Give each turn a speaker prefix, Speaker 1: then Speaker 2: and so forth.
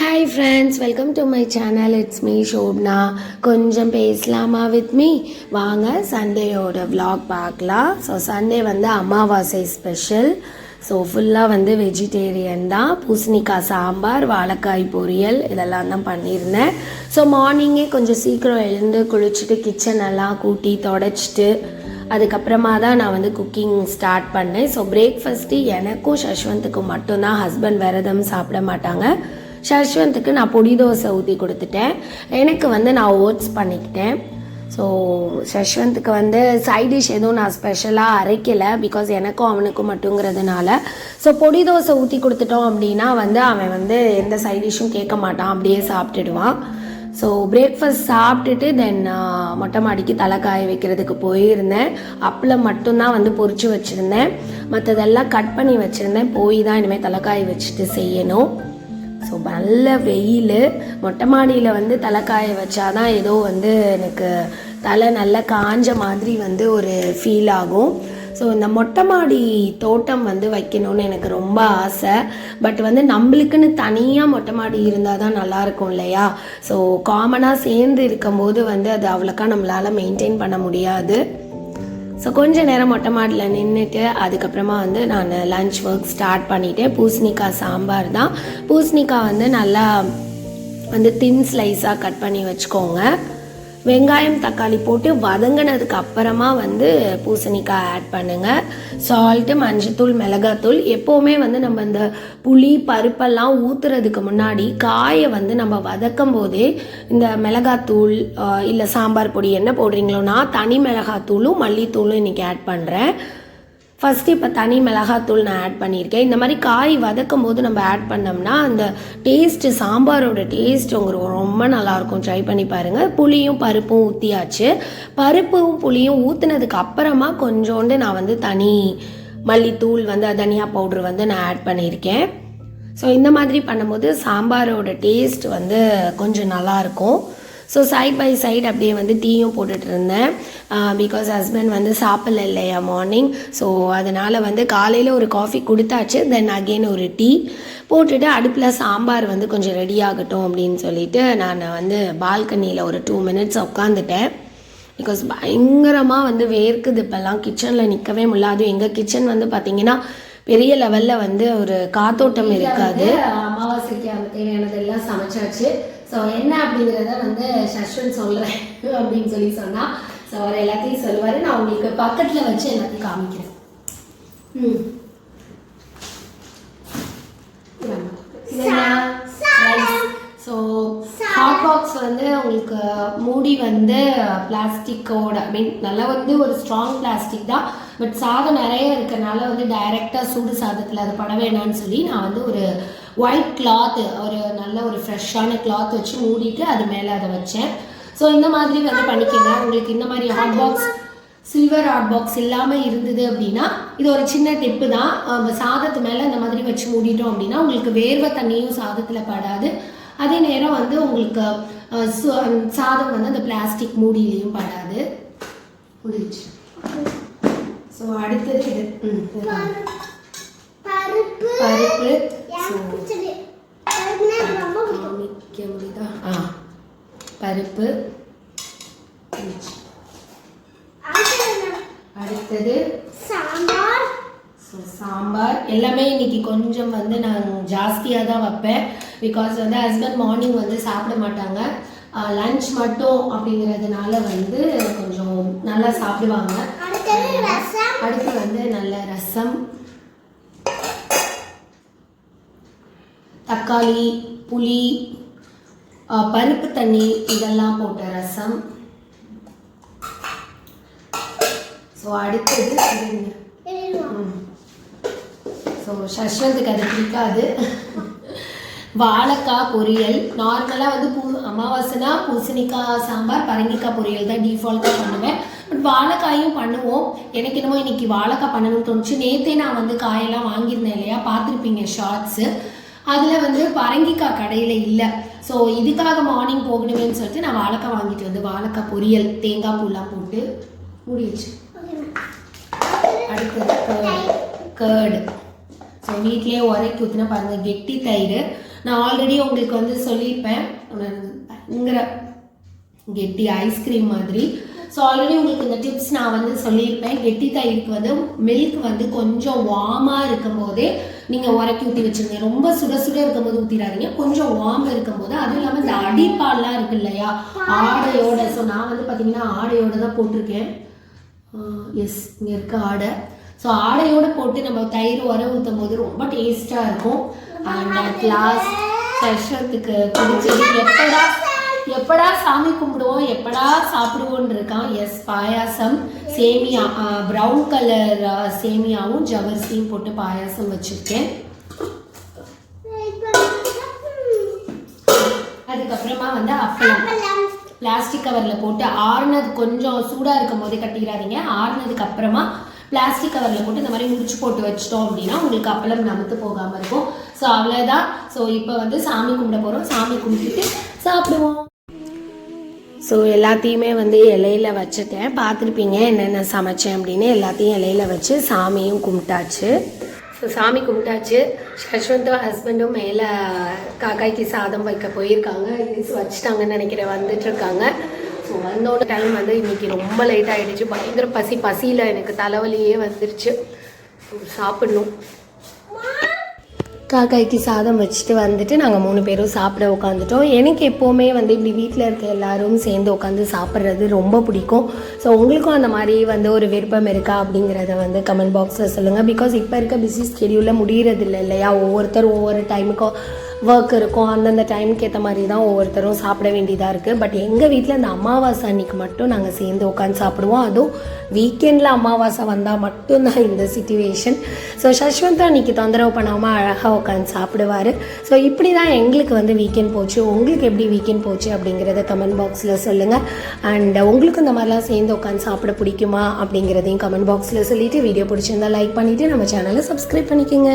Speaker 1: Hi friends welcome to my channel it's me Shobna கொஞ்சம் பேசலாமா with me வாங்க சண்டேயோட vlog பார்க்கலாம். ஸோ சண்டே வந்து அமாவாசை ஸ்பெஷல் ஸோ ஃபுல்லாக வந்து வெஜிடேரியன் தான். பூசணிக்காய் சாம்பார் வாழைக்காய் பொரியல் இதெல்லாம் தான் பண்ணியிருந்தேன். ஸோ மார்னிங்கே கொஞ்சம் சீக்கிரம் எழுந்து குளிச்சுட்டு கிச்சன் எல்லாம் கூட்டி தொடச்சிட்டு அதுக்கப்புறமா தான் நான் வந்து குக்கிங் ஸ்டார்ட் பண்ணேன். ஸோ பிரேக்ஃபாஸ்ட்டு எனக்கும் சஷ்வந்த்துக்கும் மட்டும்தான் ஹஸ்பண்ட் விரதம் சாப்பிட மாட்டாங்க. சஷ்வந்த்துக்கு நான் பொடி தோசை ஊற்றி கொடுத்துட்டேன். எனக்கு வந்து நான் ஓட்ஸ் பண்ணிக்கிட்டேன். ஸோ சஷ்வந்த்துக்கு வந்து சைட் டிஷ் எதுவும் நான் ஸ்பெஷலாக அரைக்கலை. பிகாஸ் எனக்கும் அவனுக்கும் மட்டுங்கிறதுனால. ஸோ பொடி தோசை ஊற்றி கொடுத்துட்டோம் அப்படின்னா வந்து அவன் வந்து எந்த சைட் டிஷ்ஷும் கேட்க மாட்டான். அப்படியே சாப்பிட்டுடுவான். ஸோ பிரேக்ஃபாஸ்ட் சாப்பிட்டுட்டு தென் மொட்டை மாடிக்கு தலை காய வைக்கிறதுக்கு போயிருந்தேன். அப்பளம் மட்டும்தான் வந்து பொறிச்சு வச்சுருந்தேன். மற்றதெல்லாம் கட் பண்ணி வச்சுருந்தேன். போய் தான் இனிமேல் தலை காய வச்சுட்டு செய்யணும். ஸோ நல்ல வெயில். மொட்டை மாடியில் வந்து தலை காய வச்சாதான் ஏதோ வந்து எனக்கு தலை நல்லா காஞ்ச மாதிரி வந்து ஒரு ஃபீல் ஆகும். ஸோ இந்த மொட்டை மாடி தோட்டம் வந்து வைக்கணும்னு எனக்கு ரொம்ப ஆசை. பட் வந்து நம்மளுக்குன்னு தனியாக மொட்டை மாடி இருந்தால் தான் நல்லாயிருக்கும் இல்லையா? ஸோ காமனாக சேர்ந்து இருக்கும்போது வந்து அது அவ்வளோக்கா நம்மளால் மெயின்டைன் பண்ண முடியாது. ஸோ கொஞ்ச நேரம் மொட்டை மாடியில் நின்றுட்டு அதுக்கப்புறமா வந்து நான் லஞ்ச் ஒர்க் ஸ்டார்ட் பண்ணிட்டேன் பூசணிக்காய் சாம்பார் தான். பூசணிக்காய் வந்து நல்லா வந்து தின் ஸ்லைஸாக கட் பண்ணி வச்சுக்கோங்க. வெங்காயம் தக்காளி போட்டு வதங்கினதுக்கு அப்புறமா வந்து பூசணிக்காய் ஆட் பண்ணுங்கள் சால்ட்டு மஞ்சத்தூள் மிளகாத்தூள் எப்போவுமே வந்து நம்ம இந்த புளி பருப்பெல்லாம் ஊற்றுறதுக்கு முன்னாடி காயை வந்து நம்ம வதக்கும் போதே இந்த மிளகாத்தூள் இல்லை சாம்பார் பொடி என்ன போடுறீங்களோ நான் தனி மிளகாத்தூளும் மல்லித்தூளும் இன்றைக்கி ஆட் பண்ணுறேன் ஃபஸ்ட்டு இப்போ தனி மிளகாத்தூள் நான் ஆட் பண்ணியிருக்கேன். இந்த மாதிரி காய் வதக்கும் போது நம்ம ஆட் பண்ணோம்னா அந்த டேஸ்ட்டு சாம்பாரோட டேஸ்ட் உங்களுக்கு ரொம்ப நல்லாயிருக்கும். ட்ரை பண்ணி பாருங்கள் புளியும் பருப்பும் ஊற்றியாச்சு பருப்பும் புளியும் ஊற்றுனதுக்கு அப்புறமா கொஞ்சோண்டு நான் வந்து தனி மல்லித்தூள் வந்து தனியா பவுட்ரு வந்து நான் ஆட் பண்ணியிருக்கேன். ஸோ இந்த மாதிரி பண்ணும்போது சாம்பாரோட டேஸ்ட் வந்து கொஞ்சம் நல்லாயிருக்கும். ஸோ சைட் பை சைடு அப்படியே வந்து டீயும் போட்டுட்டு இருந்தேன் பிகாஸ் ஹஸ்பண்ட் வந்து சாப்பிடல இல்லையா மார்னிங் ஸோ அதனால் வந்து காலையில் ஒரு காஃபி கொடுத்தாச்சு. தென் அகெயின் ஒரு டீ போட்டுட்டு அடுப்பில் சாம்பார் வந்து கொஞ்சம் ரெடி ஆகட்டும் அப்படின்னு சொல்லிட்டு நான் வந்து பால்கனியில் ஒரு டூ மினிட்ஸ் உட்காந்துட்டேன் பிகாஸ் பயங்கரமாக வந்து வேர்க்குது இப்போல்லாம். கிச்சனில் நிற்கவே முடியல அதுவும் எங்கள் கிச்சன் வந்து பார்த்தீங்கன்னா பெரிய லெவலில் வந்து ஒரு காத்தோட்டம் இருக்காது. அமாவாசைக்கு தேவையானதெல்லாம் சமைச்சாச்சு. ஸோ என்ன அப்படிங்கிறத வந்து சஷ்வன் சொல்கிறேன் அப்படின்னு சொல்லி சொன்னால் ஸோ அவர் எல்லாத்தையும் சொல்லுவார். நான் உங்களுக்கு பக்கத்தில் வச்சு எல்லாத்தையும் காமிக்கிறேன். ம். ஸோ ஹாட் பாக்ஸ் வந்து உங்களுக்கு மூடி வந்து பிளாஸ்டிக்கோட ஐ மீன் நல்லா வந்து ஒரு ஸ்ட்ராங் பிளாஸ்டிக் தான். பட் சாதம் நிறைய இருக்கிறனால வந்து டைரெக்டாக சூடு சாதத்தில் அது பட வேணாம்னு சொல்லி நான் வந்து ஒரு ஒயிட் கிளாத் ஒரு நல்ல ஒரு ஃப்ரெஷ்ஷான கிளாத் வச்சு மூடிட்டு அது மேலே அதை வச்சேன். ஸோ இந்த மாதிரி வந்து பண்ணிக்கங்க. உங்களுக்கு இந்த மாதிரி hot box silver hot box இல்லாமல் இருந்தது அப்படின்னா இது ஒரு சின்ன டிப்பு தான். சாதத்து மேலே இந்த மாதிரி வச்சு மூடிட்டோம் அப்படின்னா உங்களுக்கு வேர்வை தண்ணியும் சாதத்தில் படாது. அதே நேரம் வந்து உங்களுக்கு சு- சாதம் வந்து அந்த பிளாஸ்டிக் மூடியிலையும் படாது. முடிஞ்சு ஸோ அடுத்தது இது.
Speaker 2: பருப்பு.
Speaker 1: காமிக்க முடியுதா? ஆ. பருப்பு.
Speaker 2: அடுத்தது. சாம்பார்.
Speaker 1: ஸோ சாம்பார். எல்லாமே இன்னைக்கு கொஞ்சம் வந்து நான் ஜாஸ்தியாக தான் வைப்பேன். பிகாஸ் வந்து ஹஸ்பண்ட் மார்னிங் வந்து சாப்பிட மாட்டாங்க. லஞ்ச் மட்டும் அப்படிங்கிறதுனால வந்து கொஞ்சம் நல்லா சாப்பிடுவாங்க. அடுத்து வந்து நல்ல ரசம். தக்காளி புளி பருப்பு தண்ணி இதெல்லாம் போட்ட ரசம். ஸோ அடுத்தது. ஸோ சஷ்வந்துக்கு அது பிடிக்காது. வாழைக்காய் பொரியல். நார்மலாக வந்து பூ அமாவாசைனா பூசணிக்காய் சாம்பார் பரங்கிக்காய் பொரியல் தான் டிஃபால்ட்டாக பண்ணுவேன். பட் வாழைக்காயும் பண்ணுவோம். எனக்கு என்னமோ இன்றைக்கி வாழைக்காய் பண்ணணும்னு தோணுச்சு. நேற்றே நான் வந்து காயெல்லாம் வாங்கியிருந்தேன் இல்லையா? பார்த்துருப்பீங்க ஷார்ட்ஸு அதில் வந்து பரங்கிக்காய் கடையில் இல்லை. ஸோ இதுக்காக மார்னிங் போகணுமேன்னு சொல்லிட்டு நான் வாழைக்காய் வாங்கிட்டு வந்து வாழைக்காய் பொரியல் தேங்காய் பூலாம் போட்டு முடிச்சு அடுத்தது கேர்டு ஸோ வீட்லேயே உரைக்கு ஊற்றினா பாருங்கள் கெட்டி தயிர். நான் ஆல்ரெடி உங்களுக்கு வந்து சொல்லியிருப்பேன். பயங்கர கெட்டி ஐஸ்கிரீம் மாதிரி. ஸோ ஆல்ரெடி உங்களுக்கு இந்த டிப்ஸ் நான் வந்து சொல்லியிருப்பேன். கெட்டி தயிருக்கு வந்து மில்க் வந்து கொஞ்சம் வார்மாக இருக்கும் போதே நீங்கள் உரக்கி ஊற்றி வச்சுருங்க. ரொம்ப சுட சுட இருக்கும்போது ஊற்றிடாதீங்க கொஞ்சம் வார்ம் இருக்கும் போது அதுவும் இல்லாமல் இந்த அடிப்பால்லாம் இருக்கு இல்லையா? ஆடையோட. ஸோ நான் வந்து பார்த்தீங்கன்னா ஆடையோட தான் போட்டிருக்கேன். எஸ் இங்கே இருக்க ஆடை. ஸோ ஆடையோட போட்டு நம்ம தயிர் உர ஊற்றும் போது ரொம்ப டேஸ்ட்டாக இருக்கும். கிளாஸ் அட் லாஸ்ட் குடிச்சது எப்படா எப்படா சாமி கும்பிடுவோம் எப்படா சாப்பிடுவோன்னு இருக்கான்? எஸ் பாயாசம் சேமியா ப்ரௌன் கலர் சேமியாவும் ஜவர்சியும் போட்டு பாயாசம் வச்சுருக்கேன். அதுக்கப்புறமா வந்து அப்பளம். பிளாஸ்டிக் கவரில் போட்டு ஆறுனது கொஞ்சம் சூடாக இருக்கும் போதே கட்டிடாதீங்க. ஆறுனதுக்கு அப்புறமா பிளாஸ்டிக் கவரில் போட்டு இந்த மாதிரி முடிச்சு போட்டு வச்சிட்டோம் அப்படின்னா உங்களுக்கு அப்பளம் நமத்து போகாமல் இருக்கும். ஸோ அவ்வளோதான் ஸோ இப்போ வந்து சாமி கும்பிட போகிறோம் சாமி கும்பிட்டுட்டு சாப்பிடுவோம். ஸோ எல்லாத்தையுமே வந்து இலையில வச்சுட்டேன். பார்த்துருப்பீங்க என்னென்ன சமைச்சேன் அப்படின்னு எல்லாத்தையும் இலையில வச்சு சாமியும் கும்பிட்டாச்சு. ஸோ சாமி கும்பிட்டாச்சு. யஷ்வந்தும் ஹஸ்பண்டும் மேலே காக்காய்க்கு சாதம் வைக்க போயிருக்காங்க. வச்சுட்டாங்கன்னு நினைக்கிறேன் வந்துட்டு இருக்காங்க. ஸோ வந்தோட டைம் வந்து இன்னைக்கு ரொம்ப லேட் ஆகிடுச்சு பயங்கர பசி பசியில் எனக்கு தலைவலியே வந்துருச்சு. சாப்பிடணும். காக்காய்க்கு சாதம் வச்சுட்டு வந்துட்டு நாங்கள் மூணு பேரும் சாப்பிட உட்காந்துட்டோம் எனக்கு எப்போவுமே வந்து இப்படி வீட்டில் இருக்க எல்லாரும் சேர்ந்து உட்காந்து சாப்பிட்றது ரொம்ப பிடிக்கும். ஸோ உங்களுக்கும் அந்த மாதிரி வந்து ஒரு விருப்பம் இருக்கா அப்படிங்கிறத வந்து கமெண்ட் பாக்ஸில் சொல்லுங்கள் பிகாஸ் இப்போ இருக்க பிஸி ஸ்கெடியூலில் முடியறது இல்லை இல்லையா? ஒவ்வொருத்தர் ஒவ்வொரு டைமுக்கும் ஒர்க் இருக்கும் அந்தந்த டைமுக்கு ஏற்ற மாதிரி தான் ஒவ்வொருத்தரும் சாப்பிட வேண்டியதாக இருக்குது பட் எங்கள் வீட்டில் இந்த அமாவாசை அன்னைக்கு மட்டும் நாங்கள் சேர்ந்து உட்காந்து சாப்பிடுவோம். அதுவும் வீக்கெண்டில் அமாவாசை வந்தால் மட்டும்தான் இந்த சுச்சுவேஷன் ஸோ சஷ்வந்தா அன்னைக்கு தொந்தரவு பண்ணாமல் அழகாக உட்காந்து சாப்பிடுவார். ஸோ இப்படி தான் எங்களுக்கு வந்து வீக்கெண்ட் போச்சு. உங்களுக்கு எப்படி வீக்கெண்ட் போச்சு அப்படிங்கிறத கமெண்ட் பாக்ஸில் சொல்லுங்கள் அண்ட் உங்களுக்கு இந்த மாதிரிலாம் சேர்ந்து உட்காந்து சாப்பிட பிடிக்குமா அப்படிங்கிறதையும் கமெண்ட் பாக்ஸில் சொல்லிவிட்டு வீடியோ பிடிச்சிருந்தா லைக் பண்ணிவிட்டு நம்ம சேனலை சப்ஸ்கிரைப் பண்ணிக்கோங்க.